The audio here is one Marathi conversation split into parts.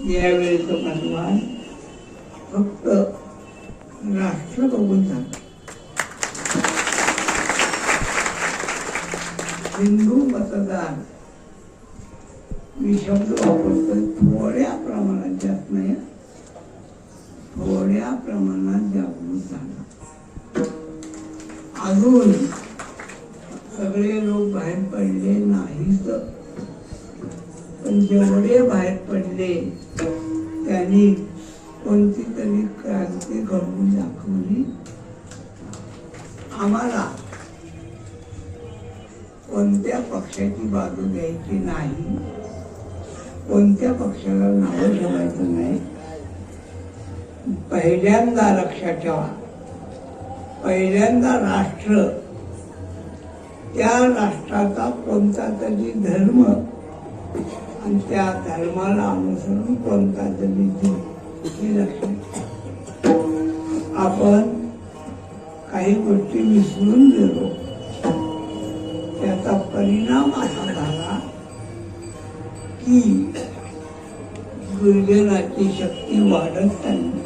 यावेळेचं मतदान फक्त राष्ट्र बघून झालं हिंदू मतदान मी शब्द वापरतोय थोड्या प्रमाणात जास्त नाही. थोड्या प्रमाणात जागृत झाला. अजून सगळे लोक बाहेर पडले नाहीत. पण जेवढे बाहेर पडले त्यांनी कोणती तरी क्रांती घडवून दाखवली? आम्हाला कोणत्या पक्षाची बाजू द्यायची नाही? कोणत्या पक्षाला नावं ठेवायचं नाही? पहिल्यांदा लक्षात ठेवा. पहिल्यांदा राष्ट्र त्या राष्ट्राचा कोणता तरी धर्म आणि त्या धर्माला अनुसरून कोणता तरी आपण काही गोष्टी विसरून गेलो. त्याचा परिणाम असा झाला की दुर्जनाची शक्ती वाढत चालली.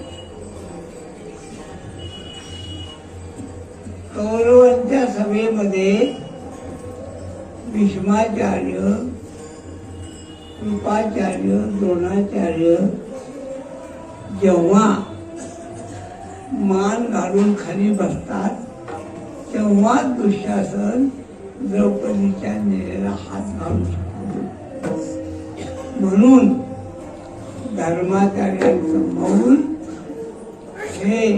कौरवांच्या सभेमध्ये भीष्माचार्य कृपाचार्य द्रोणाचार्य जेव्हा मान घालून खाली बसतात तेव्हा दुःशासन द्रौपदीच्या नेलेला हात घालू शकतो म्हणून धर्माचार्यांचं मौन हे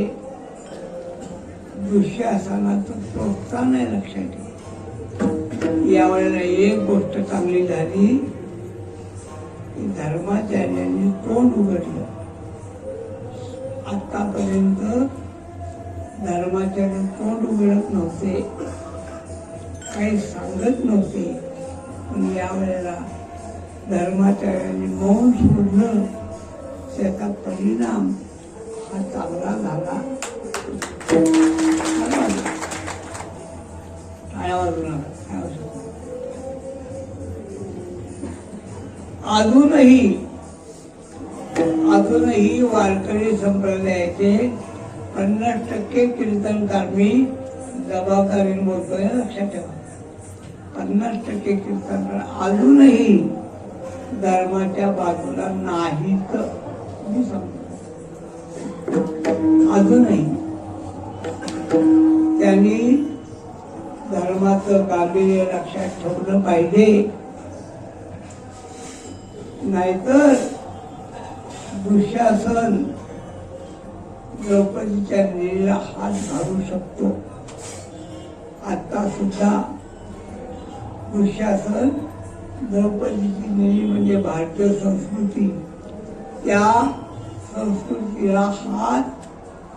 दुःशासनाचं प्रोत्साहन आहे लक्षात ठेवा. यावेळेला एक गोष्ट चांगली झाली. धर्माचार्यांनी तोंड उघडलं? आतापर्यंत धर्माचार्य तोंड उघडत नव्हते? काही सांगत नव्हते. पण यावेळेला धर्माचार्यांनी मौन सोडलं. त्याचा परिणाम हा चांगला झाला. अजूनही अजूनही वारकरी संप्रदायाचे पन्नास टक्के कीर्तनकार मी जबाबदारीने बोलतोय लक्षात ठेवा. पन्नास टक्के कीर्तनकार अजूनही धर्माच्या बाजूला नाहीत. मी सांगतो. अजूनही. त्यांनी धर्माचं गांभीर्य लक्षात ठेवलं पाहिजे. नाहीतर दुःशासन द्रौपदीच्या निळीला हात घालू शकतो. आता सुद्धा दुःशासन द्रौपदीची निळी म्हणजे भारतीय संस्कृती. त्या संस्कृतीला हात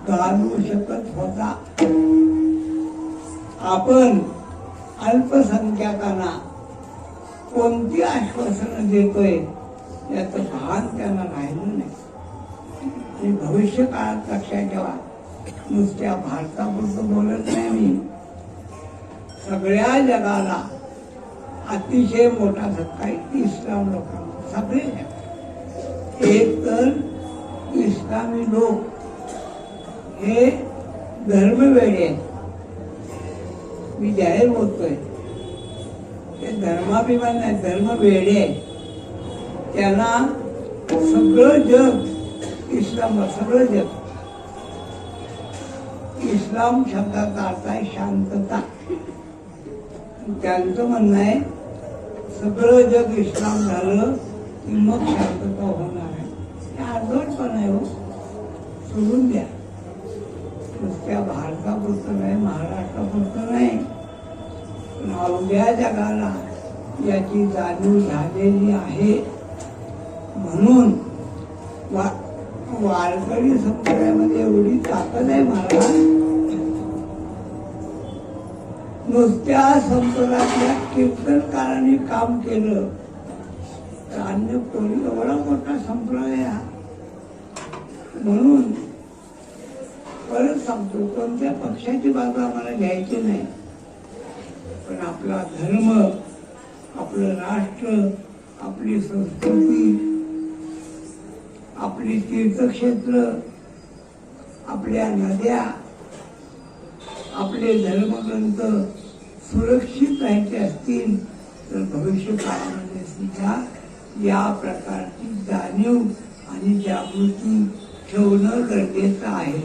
घालू शकत होता. आपण अल्पसंख्याकांना कोणती आश्वासनं देतोय? याचं भान त्यांना राहिलं नाही. आणि भविष्य काळात लक्षात ठेवा नुसत्या भारतापुरतं बोलत नाही मी. सगळ्या जगाला अतिशय मोठा धक्का आहे इस्लाम लोकांना सगळे जग. एक तर इस्लामी लोक हे धर्मवेळे मी जाहीर बोलतोय ते धर्माभिमान नाही धर्म वेडे त्यांना सगळं जग इस्लाम सगळं जग. इस्लाम शब्दाचा अर्थ आहे शांतता. त्यांचं म्हणणं आहे सगळं जग इस्लाम झालं की मग शांतता होणार आहे. हे अर्धवट पण आहे हो. सोडून द्या. नुसत्या भारतापुरतं नाही महाराष्ट्रापुरतं नाही. पण अवघ्या जगाला याची जाणीव झालेली आहे. म्हणून वा वारकरी संप्रदायामध्ये एवढी ताकद आहे महाराज. नुसत्या संप्रदायातल्या कीर्तनकारांनी काम केलं तर अन्य कोणी एवढा मोठा संप्रदाय हा? म्हणून परत सांगतो कोणत्या पक्षाची बाजू आम्हाला घ्यायची नाही. पण आपला धर्म आपलं राष्ट्र आपली संस्कृती आपली तीर्थक्षेत्र आपल्या नद्या आपले धर्मग्रंथ सुरक्षित राहायचे असतील तर भविष्य काळामध्ये सुद्धा या प्रकारची जाणीव आणि जागृती ठेवणं गरजेचं आहे.